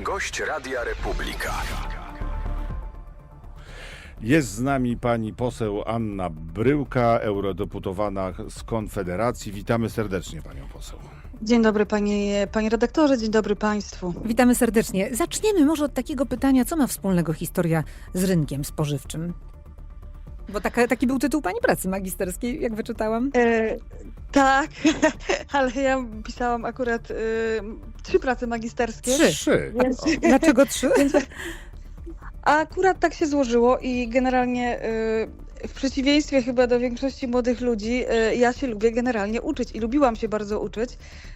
Gość Radia Republika. Jest z nami pani poseł Anna Bryłka, eurodeputowana z Konfederacji. Witamy serdecznie panią poseł. Dzień dobry panie, panie redaktorze, dzień dobry państwu. Witamy serdecznie. Zaczniemy może od takiego pytania, co ma wspólnego historia z rynkiem spożywczym? Bo taka, taki był tytuł pani pracy magisterskiej, jak wyczytałam. E, tak, ale ja pisałam akurat e, trzy prace magisterskie. Trzy. Trzy. Więc, Dlaczego trzy? więc, a akurat tak się złożyło i generalnie e, w przeciwieństwie chyba do większości młodych ludzi, e, ja się lubię generalnie uczyć i lubiłam się bardzo uczyć.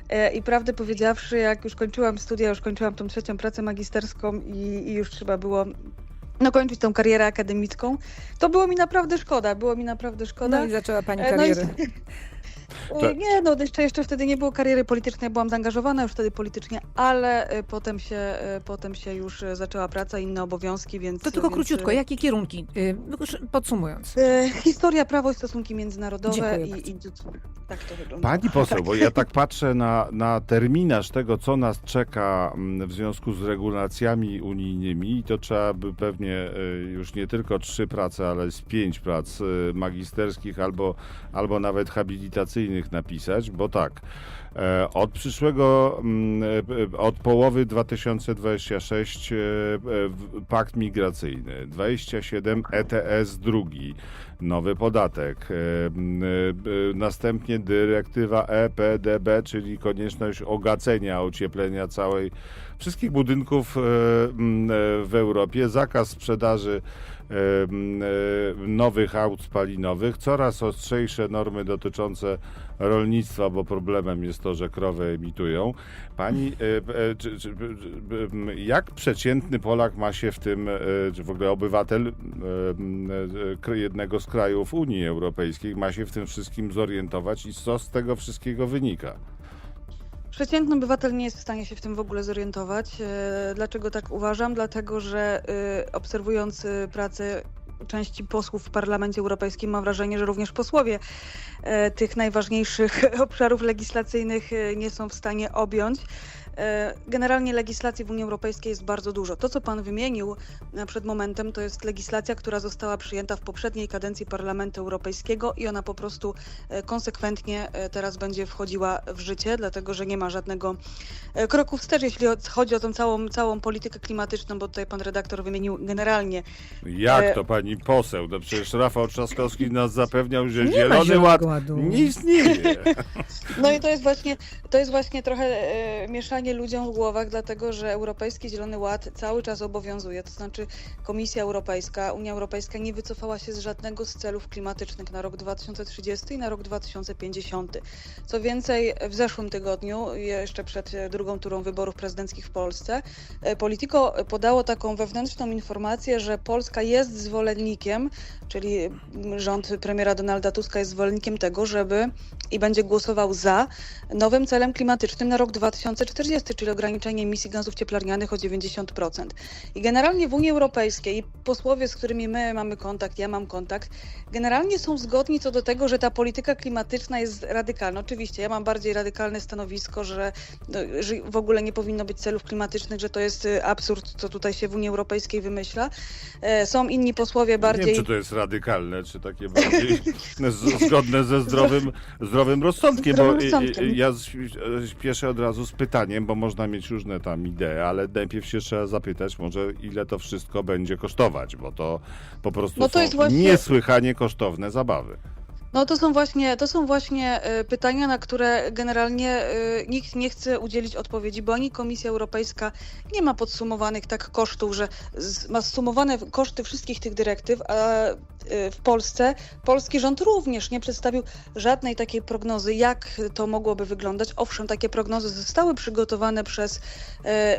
E, I prawdę powiedziawszy, jak już kończyłam studia, już kończyłam tą trzecią pracę magisterską i, i już trzeba było no, kończyć tą karierę akademicką, to było mi naprawdę szkoda, było mi naprawdę szkoda. No i zaczęła pani E, no i- karierę. To- Nie, no jeszcze, jeszcze wtedy nie było kariery politycznej, byłam zaangażowana już wtedy politycznie, ale e, potem się, e, potem się już e, zaczęła praca, inne obowiązki, więc... To tylko więc, króciutko, jakie kierunki? Już Podsumując. Historia, prawo i stosunki międzynarodowe i, i tak to wygląda. Pani poseł, bo ja tak patrzę na, na terminarz tego, co nas czeka w związku z regulacjami unijnymi i to trzeba by pewnie już nie tylko trzy prace, ale z pięć prac magisterskich albo, albo nawet habilitacyjnych napisać, bo tak, od przyszłego, mm, e, od połowy 2026 e, e, pakt migracyjny, 27 ETS drugi, nowy podatek, e, m, e, następnie dyrektywa E EPDB, czyli konieczność ogacenia, ocieplenia całej, wszystkich budynków e, m, e, w Europie, zakaz sprzedaży e, e, nowych aut spalinowych, coraz ostrzejsze normy dotyczące rolnictwa, bo problemem jest to, że krowy emitują. Pani, e, e, czy, czy, m, jak przeciętny Polak ma się w tym, e, czy w ogóle obywatel e, e, jednego z krajów Unii Europejskiej ma się w tym wszystkim zorientować i co z tego wszystkiego wynika? Przeciętny obywatel nie jest w stanie się w tym w ogóle zorientować. E, Dlaczego tak uważam? Dlatego, że e, obserwując e, pracę części posłów w Parlamencie Europejskim, mam wrażenie, że również posłowie e, tych najważniejszych obszarów legislacyjnych e, nie są w stanie objąć. E, Generalnie legislacji w Unii Europejskiej jest bardzo dużo. To, co Pan wymienił e, przed momentem, to jest legislacja, która została przyjęta w poprzedniej kadencji Parlamentu Europejskiego i ona po prostu e, konsekwentnie teraz będzie wchodziła w życie, dlatego że nie ma żadnego kroku wstecz, jeśli chodzi o tą całą, całą politykę klimatyczną, bo tutaj pan redaktor wymienił generalnie. Jak to pani poseł? No przecież Rafał Trzaskowski nas zapewniał, że Nie ma Zielony Ład Ładu. nie istnieje. No i to jest właśnie, to jest właśnie trochę e, mieszanie ludziom w głowach, dlatego że Europejski Zielony Ład cały czas obowiązuje. To znaczy Komisja Europejska, Unia Europejska nie wycofała się z żadnego z celów klimatycznych na rok 2030 i na rok 2050. Co więcej, w zeszłym tygodniu, jeszcze przed drugą turą wyborów prezydenckich w Polsce, e, Politico podało taką wewnętrzną informację, że Polska jest zwolennikiem, czyli rząd premiera Donalda Tuska jest zwolennikiem tego, żeby i będzie głosował za nowym celem klimatycznym na rok 2040, czyli ograniczenie emisji gazów cieplarnianych o 90%. I generalnie w Unii Europejskiej posłowie, z którymi my mamy kontakt, ja mam kontakt, generalnie są zgodni co do tego, że ta polityka klimatyczna jest radykalna. Oczywiście ja mam bardziej radykalne stanowisko, że, no, że w ogóle nie powinno być celów klimatycznych, że to jest y, absurd, co tutaj się w Unii Europejskiej wymyśla. E, Są inni posłowie Nie bardziej... wiem, czy to jest radykalne, czy takie bardziej zgodne ze zdrowym, zdrowym rozsądkiem, bo Zdrowym rozsądkiem. ja z- śpieszę od razu z pytaniem, bo można mieć różne tam idee, ale najpierw się trzeba zapytać może ile to wszystko będzie kosztować, bo to po prostu No to są właśnie- niesłychanie kosztowne zabawy. No to są właśnie, to są właśnie e, pytania, na które generalnie e, nikt nie chce udzielić odpowiedzi, bo ani Komisja Europejska nie ma podsumowanych tak kosztów, że ma zsumowane koszty wszystkich tych dyrektyw, a e, w Polsce polski rząd również nie przedstawił żadnej takiej prognozy, jak to mogłoby wyglądać. Owszem, takie prognozy zostały przygotowane przez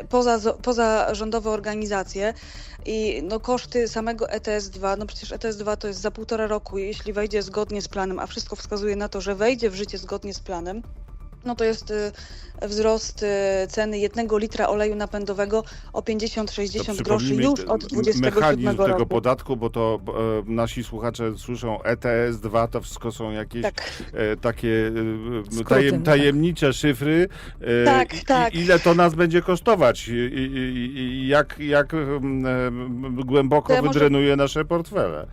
poza, pozarządowe organizacje i no, koszty samego ETS-2, no przecież ETS-2 to jest za półtora roku, jeśli wejdzie zgodnie z planem, a wszystko wskazuje na to, że wejdzie w życie zgodnie z planem, no to jest y, wzrost y, ceny jednego litra oleju napędowego o 50-60 groszy już od m- 27 Mechanizm tego roku. podatku, bo to e, nasi słuchacze słyszą ETS 2, to wszystko są jakieś Tak. e, takie e, tajem, tak. tajemnicze szyfry. E, Tak, i, tak. Ile to nas będzie kosztować i, i, i- jak, jak głęboko ja może- wydrenuje nasze portfele.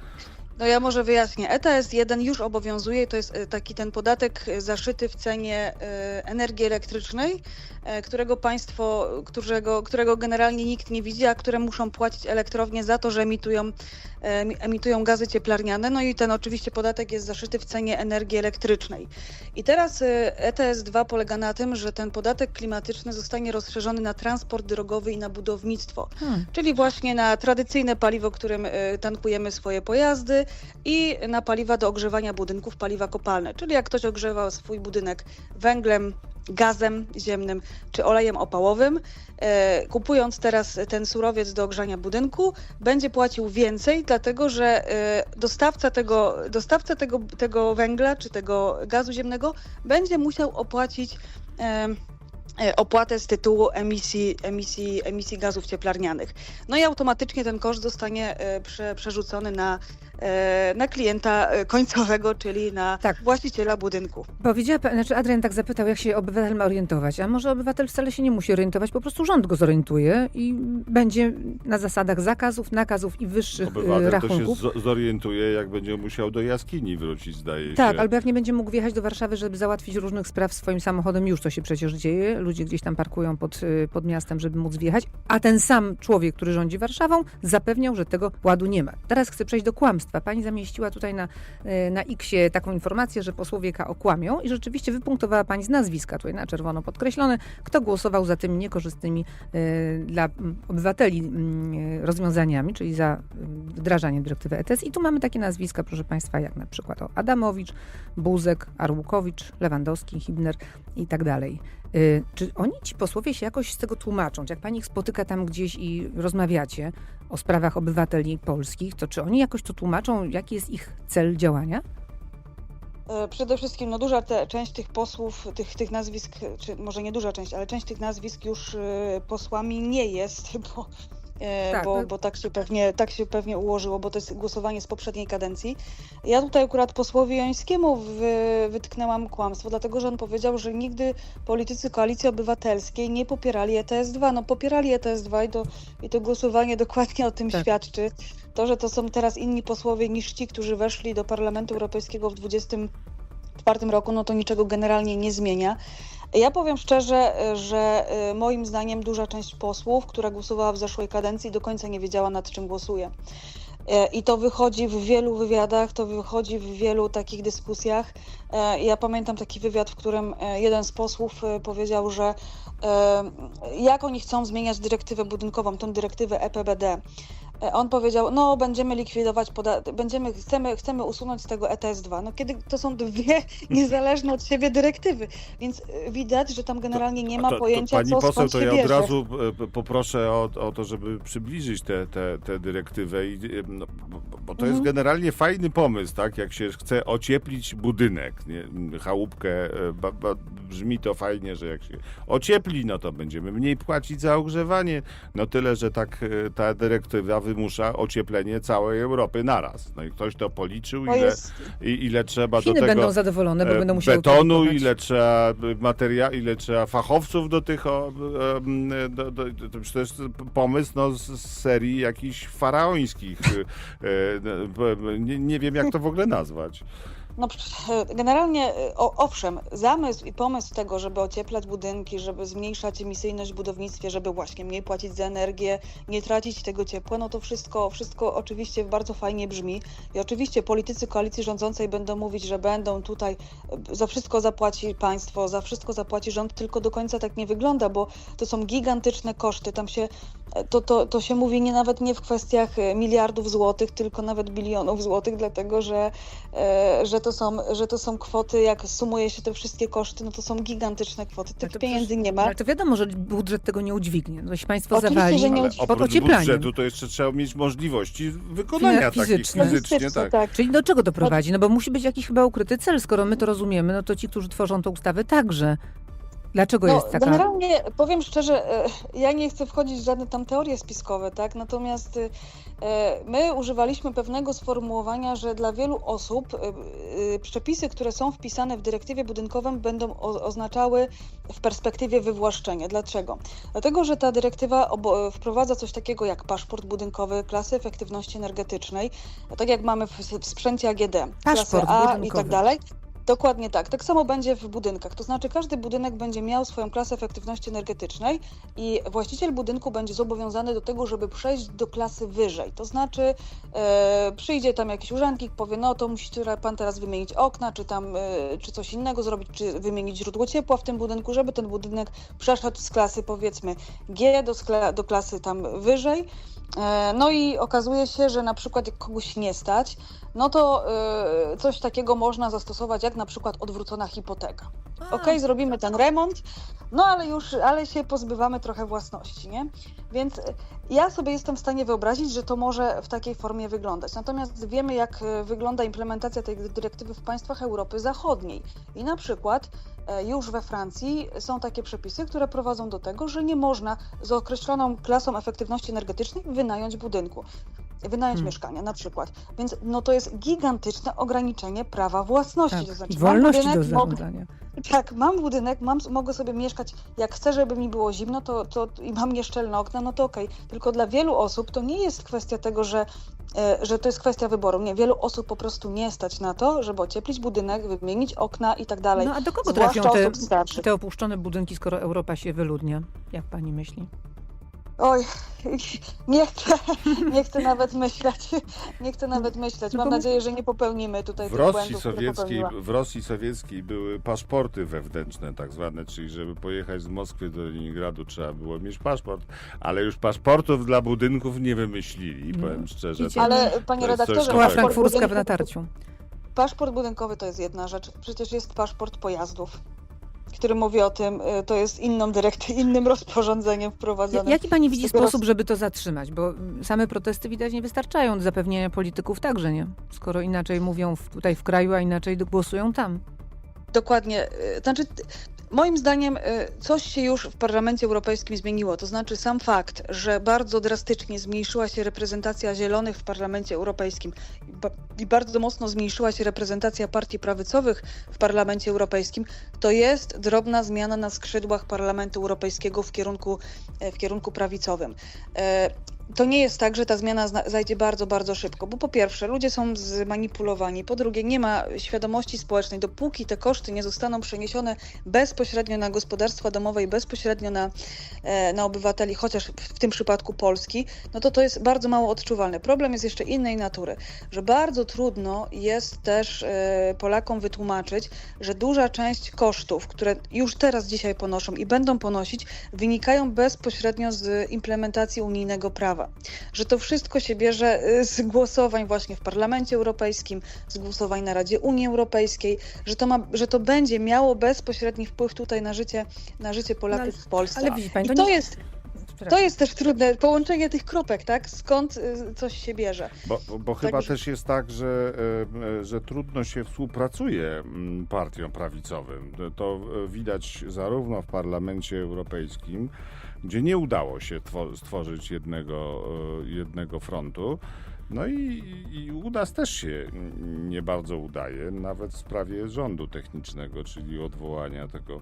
No ja może wyjaśnię. ETS 1 już obowiązuje, to jest y, taki ten podatek y, zaszyty w cenie y, energii elektrycznej, którego państwo, którego, którego generalnie nikt nie widzi, a które muszą płacić elektrownie za to, że emitują, em- emitują gazy cieplarniane. No i ten oczywiście podatek jest zaszyty w cenie energii elektrycznej. I teraz ETS 2 polega na tym, że ten podatek klimatyczny zostanie rozszerzony na transport drogowy i na budownictwo. Hmm. Czyli właśnie na tradycyjne paliwo, którym tankujemy swoje pojazdy i na paliwa do ogrzewania budynków, paliwa kopalne. Czyli jak ktoś ogrzewa swój budynek węglem, gazem ziemnym czy olejem opałowym, e, kupując teraz ten surowiec do ogrzania budynku, będzie płacił więcej, dlatego że e, dostawca tego, dostawca tego, tego węgla czy tego gazu ziemnego będzie musiał opłacić e, opłatę z tytułu emisji, emisji, emisji gazów cieplarnianych. No i automatycznie ten koszt zostanie prze, przerzucony na, na klienta e, końcowego, czyli na Tak. właściciela budynku. Powiedziała, znaczy Adrian tak zapytał, jak się obywatel ma orientować. A może obywatel wcale się nie musi orientować, po prostu rząd go zorientuje i będzie na zasadach zakazów, nakazów i wyższych y, Obywatel to się rachunków. zo- zorientuje, jak będzie musiał do jaskini wrócić, zdaje Tak, się. albo jak nie będzie mógł wjechać do Warszawy, żeby załatwić różnych spraw swoim samochodem, już to się przecież dzieje. Ludzie gdzieś tam parkują pod, pod miastem, żeby móc wjechać, a ten sam człowiek, który rządzi Warszawą, zapewniał, że tego ładu nie ma. Teraz chcę przejść do kłamstwa. Pani zamieściła tutaj na, y, na X-ie taką informację, że posłowie K okłamią i rzeczywiście wypunktowała pani z nazwiska, tutaj na czerwono podkreślone, kto głosował za tymi niekorzystnymi y, dla obywateli mm, rozwiązaniami, czyli za wdrażaniem dyrektywy ETS. I tu mamy takie nazwiska, proszę Państwa, jak na przykład o Adamowicz, Buzek, Arłukowicz, Lewandowski, Hibner i tak dalej. Y, Czy oni, ci posłowie, się jakoś z tego tłumaczą? Czy jak pani ich spotyka tam gdzieś i rozmawiacie o sprawach obywateli polskich, to czy oni jakoś to tłumaczą, jaki jest ich cel działania? E, Przede wszystkim no duża te, część tych posłów, tych, tych nazwisk, czy może nie duża część, ale część tych nazwisk już e, posłami nie jest, bo, Tak, bo, no- bo tak, się pewnie, tak się pewnie ułożyło, bo to jest głosowanie z poprzedniej kadencji. Ja tutaj akurat posłowi Jońskiemu wy, wytknęłam kłamstwo, dlatego że on powiedział, że nigdy politycy Koalicji Obywatelskiej nie popierali ETS-2. No popierali ETS-2 i to, i to głosowanie dokładnie o tym Tak. świadczy. To, że to są teraz inni posłowie niż ci, którzy weszli do Parlamentu Europejskiego w 2024 roku, no to niczego generalnie nie zmienia. Ja powiem szczerze, że y, moim zdaniem duża część posłów, która głosowała w zeszłej kadencji, do końca nie wiedziała nad czym głosuje. E, I to wychodzi w wielu wywiadach, to wychodzi w wielu takich dyskusjach. E, Ja pamiętam taki wywiad, w którym e, jeden z posłów powiedział, że jak oni chcą zmieniać dyrektywę budynkową, tą dyrektywę EPBD. E, On powiedział, no będziemy likwidować podatek, będziemy, chcemy, chcemy usunąć z tego ETS-2. No kiedy to są dwie niezależne od siebie dyrektywy, więc e, widać, że tam generalnie nie ma To- to- pojęcia, Pani co poseł, skąd to ja od razu e, poproszę o, o to, żeby przybliżyć tę te, te dyrektywę, i, no, bo, to jest Mhm. generalnie fajny pomysł, tak? Jak się chce ocieplić budynek, nie? chałupkę, ba, ba, brzmi to fajnie, że jak się ociepli, no to będziemy mniej płacić za ogrzewanie. No tyle, że tak ta dyrektywa wymusza ocieplenie całej Europy naraz. No i ktoś to policzył, To ile, jest, i, ile trzeba Chiny do tego będą zadowolone, bo e, będą musiały to betonu, ile trzeba materia, ile trzeba fachowców do tych. O, em, do, do, do, to przecież pomysł no, z, serii jakichś faraońskich. e, e, Nie, nie wiem, jak to w ogóle nazwać. No, pr- generalnie, o, owszem, zamysł i pomysł tego, żeby ocieplać budynki, żeby zmniejszać emisyjność w budownictwie, żeby właśnie mniej płacić za energię, nie tracić tego ciepła, no to wszystko, wszystko oczywiście bardzo fajnie brzmi. I oczywiście politycy koalicji rządzącej będą mówić, że będą tutaj, y, za wszystko zapłaci państwo, za wszystko zapłaci rząd, tylko do końca tak nie wygląda, bo to są gigantyczne koszty. Tam się to, to, to się mówi nie nawet nie w kwestiach e, miliardów złotych, tylko nawet bilionów złotych, dlatego że, e, że, to są, że to są kwoty, jak sumuje się te wszystkie koszty, no to są gigantyczne kwoty. Tych to pieniędzy przecież- nie ma. Ale to wiadomo, że budżet tego nie udźwignie. No, jeśli państwo Oczywiście, zawali że nie udźwignie. pod ocieplaniem. budżetu to jeszcze trzeba mieć możliwości wykonania takich fizycznie. Tak. tak. Czyli do czego to prowadzi? No bo musi być jakiś chyba ukryty cel. Skoro my to rozumiemy, no to ci, którzy tworzą tę ustawę także. Dlaczego No, jest taka... Generalnie powiem szczerze, e, ja nie chcę wchodzić w żadne tam teorie spiskowe, tak? Natomiast e, my używaliśmy pewnego sformułowania, że dla wielu osób e, przepisy, które są wpisane w dyrektywie budynkowym, będą oznaczały w perspektywie wywłaszczenie. Dlaczego? Dlatego, że ta dyrektywa wprowadza coś takiego jak paszport budynkowy klasy efektywności energetycznej, tak jak mamy w, sprzęcie AGD, klasy Paszport A i budynkowy. tak dalej. Dokładnie tak. Tak samo będzie w budynkach. To znaczy każdy budynek będzie miał swoją klasę efektywności energetycznej i właściciel budynku będzie zobowiązany do tego, żeby przejść do klasy wyżej. To znaczy e, przyjdzie tam jakiś urzędnik, powie, no to musi pan teraz wymienić okna, czy tam, e, czy coś innego zrobić, czy wymienić źródło ciepła w tym budynku, żeby ten budynek przeszedł z klasy powiedzmy G do, do klasy tam wyżej. E, No i okazuje się, że na przykład jak kogoś nie stać, no to e, coś takiego można zastosować jak na przykład odwrócona hipoteka. A, Okej, zrobimy ten remont, no ale już, ale się pozbywamy trochę własności, nie? Więc e, ja sobie jestem w stanie wyobrazić, że to może w takiej formie wyglądać. Natomiast wiemy, jak e, wygląda implementacja tej dyrektywy w państwach Europy Zachodniej. I na przykład e, już we Francji są takie przepisy, które prowadzą do tego, że nie można z określoną klasą efektywności energetycznej wynająć budynku. Wynająć Hmm. mieszkania na przykład. Więc no to jest gigantyczne ograniczenie prawa własności. tak. To znaczy, wolności do budynek, mogę- zarządzania. tak, mam budynek, mam, mogę sobie mieszkać jak chcę, żeby mi było zimno to, to, i mam nieszczelne okna, no to okej. Tylko dla wielu osób to nie jest kwestia tego, że, e, że to jest kwestia wyboru. Nie, wielu osób po prostu nie stać na to, żeby ocieplić budynek, wymienić okna i tak dalej. No a do kogo Zwłaszcza trafią te, te opuszczone budynki, skoro Europa się wyludnia? Jak pani myśli? Oj, nie chcę, nie chcę nawet myśleć. Nie chcę nawet myśleć. No Mam nadzieję, że nie popełnimy tutaj W tych Rosji, błędów, sowieckiej, w Rosji Sowieckiej były paszporty wewnętrzne tak zwane, czyli żeby pojechać z Moskwy do Leningradu trzeba było mieć paszport, ale już paszportów dla budynków nie wymyślili, No, powiem szczerze. To, Ale to panie redaktorze, Szkoła frankfurska w natarciu. Paszport budynkowy to jest jedna rzecz. Przecież jest paszport pojazdów, który mówi o tym, y, to jest inną dyrekty, innym rozporządzeniem wprowadzonym. Jaki pani widzi sposób, żeby to zatrzymać? Bo same protesty widać nie wystarczają do zapewnienia polityków także, nie? Skoro inaczej mówią w, tutaj w kraju, a inaczej głosują tam. Dokładnie. y, Znaczy, moim zdaniem y, coś się już w Parlamencie Europejskim zmieniło. To znaczy sam fakt, że bardzo drastycznie zmniejszyła się reprezentacja zielonych w Parlamencie Europejskim i ba- i bardzo mocno zmniejszyła się reprezentacja partii prawicowych w Parlamencie Europejskim, to jest drobna zmiana na skrzydłach Parlamentu Europejskiego w kierunku, e, w kierunku prawicowym. To nie jest tak, że ta zmiana zajdzie bardzo, bardzo szybko, bo po pierwsze ludzie są zmanipulowani, po drugie nie ma świadomości społecznej, dopóki te koszty nie zostaną przeniesione bezpośrednio na gospodarstwa domowe i bezpośrednio na, e, na obywateli, chociaż w tym przypadku Polski, no to to jest bardzo mało odczuwalne. Problem jest jeszcze innej natury, że bardzo trudno jest też e, Polakom wytłumaczyć, że duża część kosztów, które już teraz dzisiaj ponoszą i będą ponosić, wynikają bezpośrednio z implementacji unijnego prawa. Że to wszystko się bierze y, z głosowań właśnie w Parlamencie Europejskim, z głosowań na Radzie Unii Europejskiej, że to, ma, że to będzie miało bezpośredni wpływ tutaj na życie, na życie Polaków ale- w Polsce. Ale widzi pani, I to, to nie... jest, to jest też trudne, połączenie tych kropek, tak? Skąd y, coś się bierze. Bo, bo, chyba też jest tak, że, e, że trudno się współpracuje mm, partiom prawicowym. To- To e, widać zarówno w Parlamencie Europejskim, gdzie nie udało się two- stworzyć jednego, e, jednego frontu. No i, i u nas też się nie bardzo udaje, nawet w sprawie rządu technicznego, czyli odwołania tego,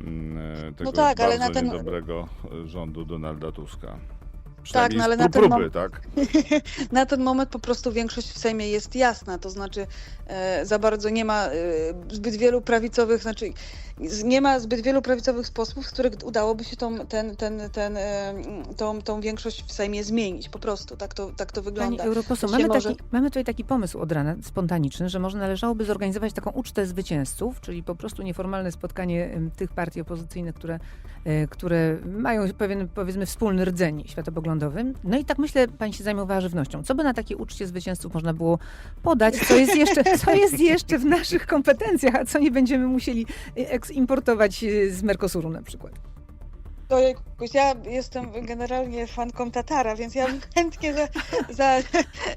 mm, e, tego tak, ale bardzo na ten- niedobrego e, rządu Donalda Tuska. Przynajmniej no ale na ten próby, tak? Na ten moment po prostu większość w Sejmie jest jasna, to znaczy e, za bardzo nie ma e, zbyt wielu prawicowych, znaczy nie ma zbyt wielu prawicowych sposobów, z których udałoby się tą, ten, ten, ten, e, tą, tą większość w Sejmie zmienić. Po prostu tak to, tak to Pani wygląda. europoseł, Się mamy, może- taki, mamy tutaj taki pomysł od rana, spontaniczny, że może należałoby zorganizować taką ucztę zwycięzców, czyli po prostu nieformalne spotkanie tych partii opozycyjnych, które, e, które mają pewien, powiedzmy, wspólny rdzeń światopoglądowy. No i tak myślę, pani się zajmowała żywnością. Co by na takiej uczcie zwycięzców można było podać? Co jest jeszcze, co jest jeszcze w naszych kompetencjach, a co nie będziemy musieli importować e, z Mercosuru na przykład? To ja jestem generalnie fanką Tatara, więc ja bym chętnie za... za,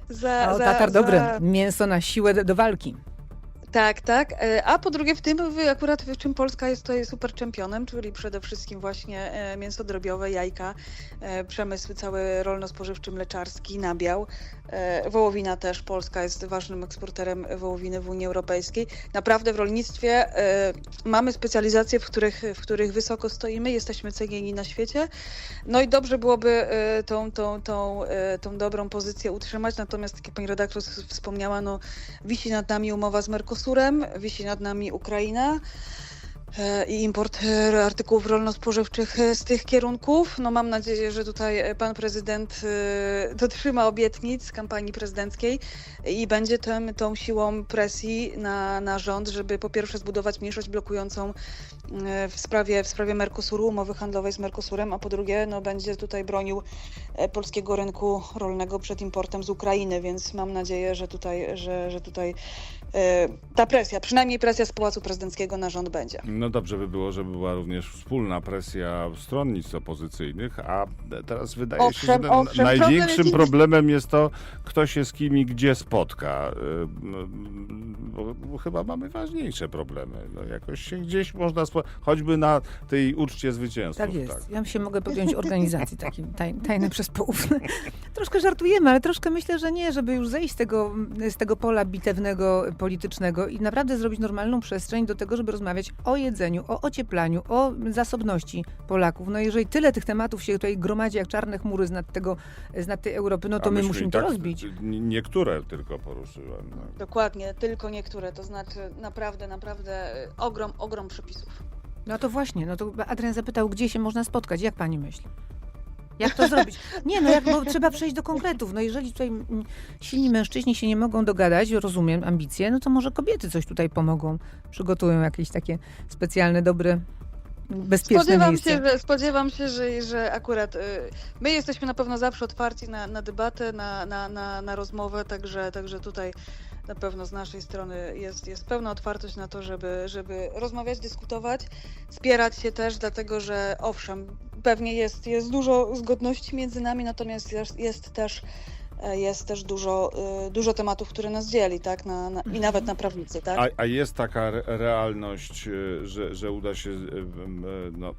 za, O, za tatar, za- dobre. Mięso na siłę do walki. Tak, tak. E, A po drugie w tym akurat w czym Polska jest tutaj super czempionem, czyli przede wszystkim właśnie e, mięso drobiowe, jajka, e, przemysł cały rolno-spożywczy, mleczarski, nabiał. Wołowina też, Polska jest ważnym eksporterem wołowiny w Unii Europejskiej. Naprawdę w rolnictwie mamy specjalizacje, w których, w których wysoko stoimy, jesteśmy cenieni na świecie. No i dobrze byłoby tą, tą, tą, tą dobrą pozycję utrzymać, natomiast tak jak pani redaktor wspomniała, no Wisi nad nami umowa z Mercosurem, wisi nad nami Ukraina e, i import e, artykułów rolno-spożywczych e, z tych kierunków. No mam nadzieję, że tutaj pan prezydent dotrzyma obietnic kampanii prezydenckiej i będzie tym, tą siłą presji na, na rząd, żeby po pierwsze zbudować mniejszość blokującą w sprawie, w sprawie Mercosuru, umowy handlowej z Mercosurem, a po drugie no, będzie tutaj bronił polskiego rynku rolnego przed importem z Ukrainy, więc mam nadzieję, że tutaj, że, że tutaj ta presja, przynajmniej presja z Pałacu Prezydenckiego na rząd będzie. No dobrze by było, żeby była również wspólna presja stronnictw opozycyjnych, a teraz wydaje się, Owszem, że owszem, problem największym jest- problemem jest to, kto się z kim i gdzie spotka. Ym, Bo, bo chyba mamy ważniejsze problemy. No jakoś się gdzieś można, spo... choćby na tej uczcie zwycięzców. Tak jest. Ja się mogę podjąć organizacji takiej taj, tajne przez poufne. Troszkę żartujemy, ale troszkę myślę, że nie, żeby już zejść z tego, z tego pola bitewnego, politycznego i naprawdę zrobić normalną przestrzeń do tego, żeby rozmawiać o jedzeniu, o ocieplaniu, o zasobności Polaków. No jeżeli tyle tych tematów się tutaj gromadzi jak czarne chmury z nad, tego, z nad tej Europy, no to A my musimy i to tak rozbić. Niektóre tylko poruszyłem. No. Dokładnie, tylko niektóre, to znaczy naprawdę, naprawdę e, ogrom, ogrom przepisów. No to właśnie, no to Adrian zapytał, gdzie się można spotkać, jak pani myśli? Jak to zrobić? Nie, no jak, bo trzeba przejść do konkretów. No jeżeli tutaj silni mężczyźni się nie mogą dogadać, rozumiem ambicje, no to może kobiety coś tutaj pomogą, przygotują jakieś takie specjalne, dobre, bezpieczne Spodziewam miejsce. się, że, spodziewam się, że, że akurat y, my jesteśmy na pewno zawsze otwarci na, na debatę, na, na, na, na rozmowę, także, także tutaj na pewno z naszej strony jest, jest pełna otwartość na to, żeby, żeby rozmawiać, dyskutować, wspierać się też, dlatego że owszem, pewnie jest, jest dużo zgodności między nami, natomiast jest, jest też jest też dużo, y, dużo tematów, które nas dzieli, tak? Na, na, I nawet na prawnicy, tak? A, a jest taka re- realność, y, że, że uda się no,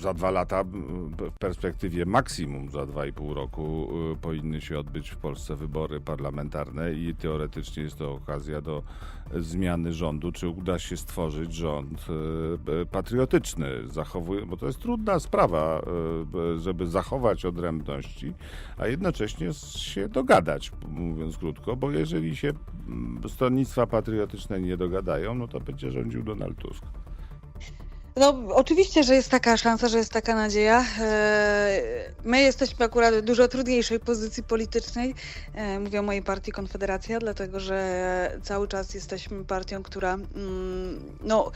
za dwa lata, w perspektywie maksimum za dwa i pół roku powinny się odbyć w Polsce wybory parlamentarne i teoretycznie jest to okazja do zmiany rządu. Czy uda się stworzyć rząd patriotyczny, zachowuj, bo to jest trudna sprawa, żeby zachować odrębności, a jednocześnie się dogadać, mówiąc krótko, bo jeżeli się mm, stronnictwa patriotyczne nie dogadają, no to będzie rządził Donald Tusk. No, oczywiście, że jest taka szansa, że jest taka nadzieja. E, My jesteśmy akurat w dużo trudniejszej pozycji politycznej. E, Mówię o mojej partii Konfederacja, dlatego że cały czas jesteśmy partią, która mm, no,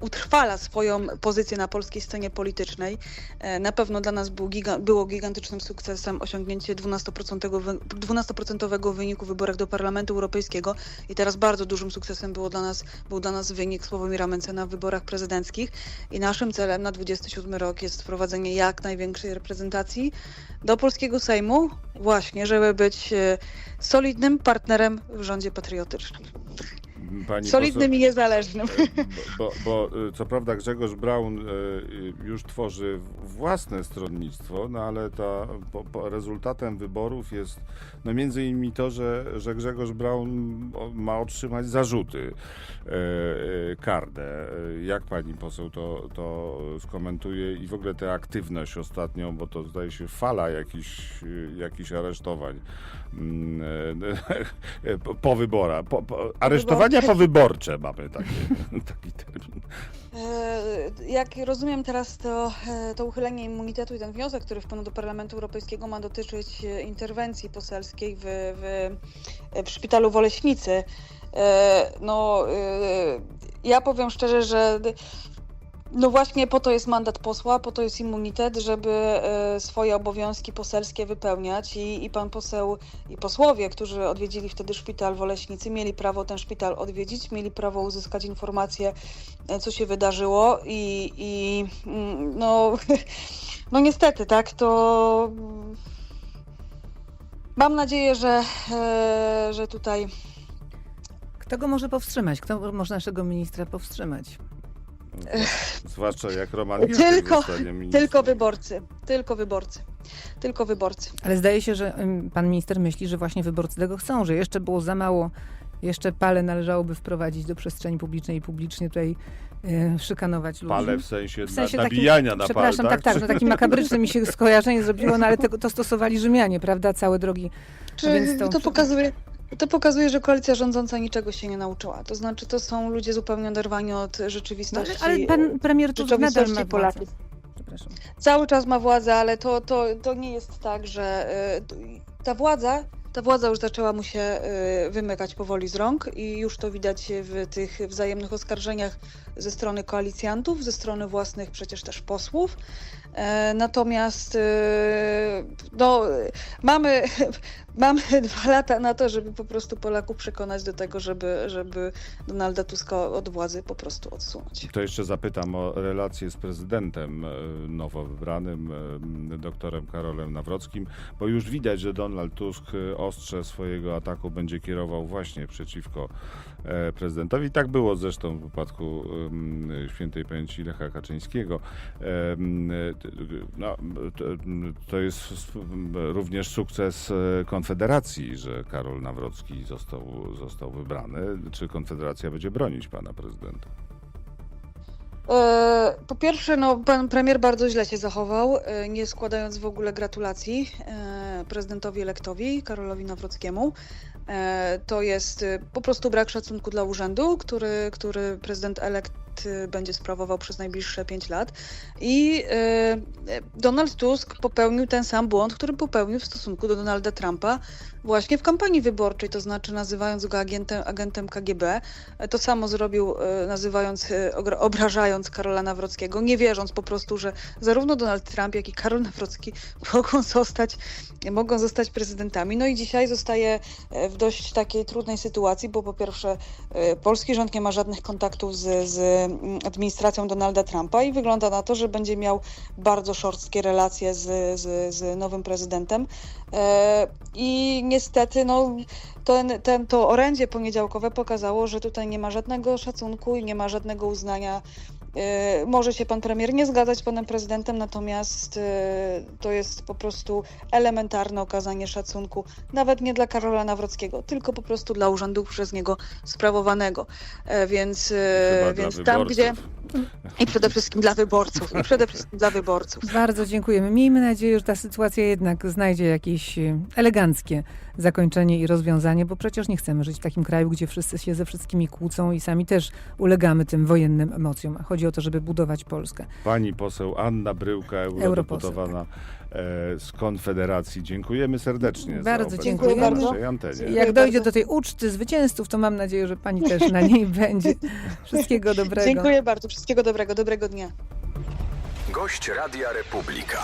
utrwala swoją pozycję na polskiej scenie politycznej. E, Na pewno dla nas był giga, było gigantycznym sukcesem osiągnięcie 12%, wy- 12% wyniku w wyborach do Parlamentu Europejskiego i teraz bardzo dużym sukcesem było dla nas, był dla nas wynik Sławomira Mencena w wyborach prezydenckich i naszym celem na 27 rok jest wprowadzenie jak największej reprezentacji do polskiego Sejmu właśnie, żeby być e, solidnym partnerem w rządzie patriotycznym. Pani solidnym i niezależnym. Bo, bo, bo y, co prawda Grzegorz Braun y, y, już tworzy własne stronnictwo, no ale ta, po, po rezultatem wyborów jest no między innymi to, że, że Grzegorz Braun ma otrzymać zarzuty karne. Jak pani poseł to, to skomentuje i w ogóle tę aktywność ostatnią, bo to zdaje się fala jakichś, jakichś aresztowań mm, po- po wyborach. Po, po, aresztowania powyborcze mamy taki, taki termin. E, Jak rozumiem teraz to, e, to uchylenie immunitetu i ten wniosek, który wpłynął do Parlamentu Europejskiego ma dotyczyć e, interwencji poselskiej w, w, w szpitalu w Oleśnicy. No, ja powiem szczerze, że no właśnie po to jest mandat posła, po to jest immunitet, żeby e, swoje obowiązki poselskie wypełniać i, i pan poseł i posłowie, którzy odwiedzili wtedy szpital w Oleśnicy, mieli prawo ten szpital odwiedzić, mieli prawo uzyskać informacje, e, co się wydarzyło i, i mm, no, no niestety, tak, to mam nadzieję, że, e, że tutaj Kto go może powstrzymać? Kto może naszego ministra powstrzymać? Zwłaszcza jak Roman Tylko- Giertych tylko wyborcy, tylko wyborcy, tylko wyborcy. Ale zdaje się, że pan minister myśli, że właśnie wyborcy tego chcą, że jeszcze było za mało, jeszcze pale należałoby wprowadzić do przestrzeni publicznej i publicznie tutaj y, szykanować ludzi. Pale w sensie, W sensie na, takim- nabijania na pal, Przepraszam, tak, tak, Czy- no takie makabryczne mi się skojarzenie zrobiło, no ale tego, to stosowali Rzymianie, prawda? Całe drogi. Czy Więc to- to, pokazuje, to pokazuje, że koalicja rządząca niczego się nie nauczyła. To znaczy, to są ludzie zupełnie oderwani od No, ale, rzeczywistości. ale pan premier Tusk nadal rzeczywistości ma władzę. Polaków. Cały czas ma władzę, ale to, to, to nie jest tak, że y, ta władza, ta władza już zaczęła mu się y, wymykać powoli z rąk i już to widać w tych wzajemnych oskarżeniach ze strony koalicjantów, ze strony własnych przecież też posłów. E, Natomiast y, no, mamy, mamy dwa lata na to, żeby po prostu Polaków przekonać do tego, żeby, żeby Donalda Tuska od władzy po prostu odsunąć. To jeszcze zapytam o relację z prezydentem e, nowo wybranym, e, doktorem Karolem Nawrockim, bo już widać, że Donald Tusk e, ostrze swojego ataku będzie kierował właśnie przeciwko e, prezydentowi. Tak było zresztą w wypadku świętej pamięci Lecha Kaczyńskiego. No, to, jest również sukces e, Konfederacji, że Karol Nawrocki został, został wybrany. Czy Konfederacja będzie bronić pana prezydenta? E, Po pierwsze, no, pan premier bardzo źle się zachował, e, nie składając w ogóle gratulacji prezydentowi elektowi Karolowi Nawrockiemu. To jest po prostu brak szacunku dla urzędu, który, który prezydent elekt e, będzie sprawował przez najbliższe pięć lat. I e, Donald Tusk popełnił ten sam błąd, który popełnił w stosunku do Donalda Trumpa właśnie w kampanii wyborczej, to znaczy nazywając go agentem, agentem KGB. To samo zrobił, nazywając, obrażając Karola Nawrockiego, nie wierząc po prostu, że zarówno Donald Trump, jak i Karol Nawrocki mogą zostać, mogą zostać prezydentami. No i dzisiaj zostaje e, w dość takiej trudnej sytuacji, bo po pierwsze e, polski rząd nie ma żadnych kontaktów z, z administracją Donalda Trumpa i wygląda na to, że będzie miał bardzo szorstkie relacje z, z, z nowym prezydentem. E, I niestety, no, ten, ten, to orędzie poniedziałkowe pokazało, że tutaj nie ma żadnego szacunku i nie ma żadnego uznania. E, Może się pan premier nie zgadzać z panem prezydentem, natomiast e, to jest po prostu elementarne okazanie szacunku, nawet nie dla Karola Nawrockiego, tylko po prostu dla urzędu przez niego sprawowanego. E, Więc, Chyba więc tam, gdzie. wyborców. I przede wszystkim dla wyborców. I przede wszystkim dla wyborców. Bardzo dziękujemy. Miejmy nadzieję, że ta sytuacja jednak znajdzie jakieś eleganckie zakończenie i rozwiązanie, bo przecież nie chcemy żyć w takim kraju, gdzie wszyscy się ze wszystkimi kłócą i sami też ulegamy tym wojennym emocjom. Chodzi o to, żeby budować Polskę. Pani poseł Anna Bryłka, eurodeputowana e, z Konfederacji. Dziękujemy serdecznie Bardzo za dziękuję na bardzo. naszej antenie. Jak dojdzie do tej uczty zwycięzców, to mam nadzieję, że pani też na niej będzie. Wszystkiego dobrego. Dziękuję bardzo. Wszystkiego dobrego. Dobrego dnia. Gość Radia Republika.